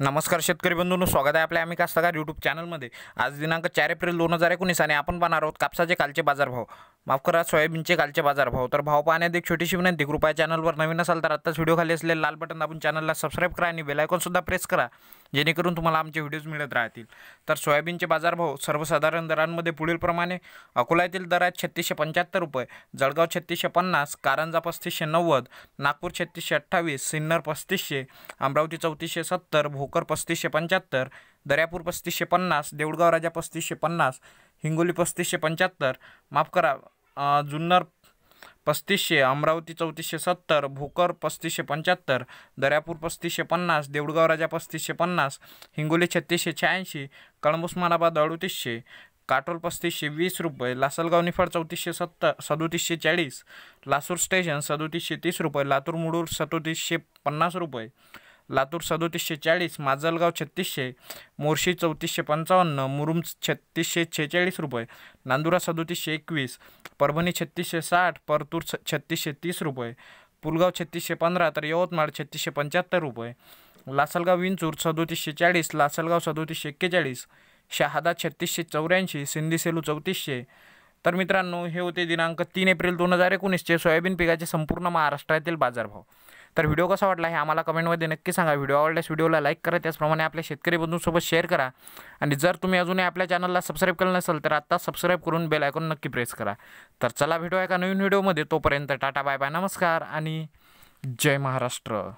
नमस्कार शेतकरी बंधूंनो स्वागत आहे आपल्या आम्ही कास्तकार यूट्यूब चॅनलमध्ये आज दिनांक चार एप्रिल दोन हजार एकोणीस आणि आपण पाहणार आहोत कापसाचे कालचे बाजारभाव. माफ करा सोयाबीनचे कालचे बाजारभाव. तर भाव पाहण्यात एक छोटीशी विनंती कृपया चॅनलवर नवीन असाल तर आत्ताच व्हिडिओ खाली असलेले लाल बटन दाबून चॅनलला सबस्क्राईब करा आणि बेलायकॉनसुद्धा प्रेस करा जेणेकरून तुम्हाला आमचे व्हिडिओज मिळत राहतील. तर सोयाबीनचे बाजारभाव सर्वसाधारण दरांमध्ये पुढीलप्रमाणे अकोला येथील दर आहेत छत्तीसशे पंच्याहत्तर रुपये जळगाव छत्तीसशे पन्नास कारंजा पस्तीसशे नव्वद नागपूर छत्तीसशे अठ्ठावीस सिन्नर पस्तीसशे अमरावती चौतीसशे सत्तर भोकर पस्तीसशे पंच्याहत्तर दर्यापूर पस्तीसशे पन्नास देऊळगाव राजा पस्तीसशे पन्नास हिंगोली पस्तीसशे पंच्याहत्तर माफ करा जुन्नर पस्तीसशे अमरावती चौतीसशे सत्तर भोकर पस्तीसशे पंच्याहत्तर दर्यापूर पस्तीसशे पन्नास देऊळगाव राजा पस्तीसशे पन्नास हिंगोली छत्तीसशे शहाऐंशी कळंब उस्मानाबाद अडतीसशे काटोल पस्तीसशे वीस रुपये लासलगाव निफाड चौतीसशे सत्तर सदोतीसशे चाळीस लासूर स्टेशन सदोतीसशे तीस रुपये लातूर मुडूर सदोतीसशे पन्नास रुपये लातूर सदोतीसशे चाळीस माजलगाव छत्तीसशे मोर्शी चौतीसशे पंचावन्न मुरुम छत्तीसशे छेचाळीस रुपये नांदुरा सदोतीसशे एकवीस परभणी छत्तीसशे साठ परतूर छ- छत्तीसशे तीस रुपये पुलगाव छत्तीसशे पंधरा तर यवतमाळ छत्तीसशे पंच्याहत्तर रुपये लासलगाव विंचूर सदोतीसशे चाळीस लासलगाव सदोतीसशे एक्केचाळीस शहादा छत्तीसशे चौऱ्याऐंशी सिंधी सेलू चौतीसशे. तर मित्रांनो हे होते दिनांक तीन एप्रिल दोन हजार एकोणीसचे सोयाबीन पिकाचे संपूर्ण महाराष्ट्रातील बाजारभाव. तर व्हिडिओ कसा वाटला हे आम्हाला कमेंटमध्ये नक्की सांगा. व्हिडिओ आवडल्यास व्हिडिओला लाईक करा, त्याचप्रमाणे आपल्या शेतकरी बंधूंसोबत शेअर करा. आणि जर तुम्ही अजूनही आपल्या चॅनलला सबस्क्राईब केलं नसेल, तर आत्ता सबस्क्राईब करून बेल आयकॉन नक्की प्रेस करा. तर चला भेटूया एका नवीन व्हिडिओमध्ये. तोपर्यंत टाटा बाय बाय नमस्कार आणि जय महाराष्ट्र.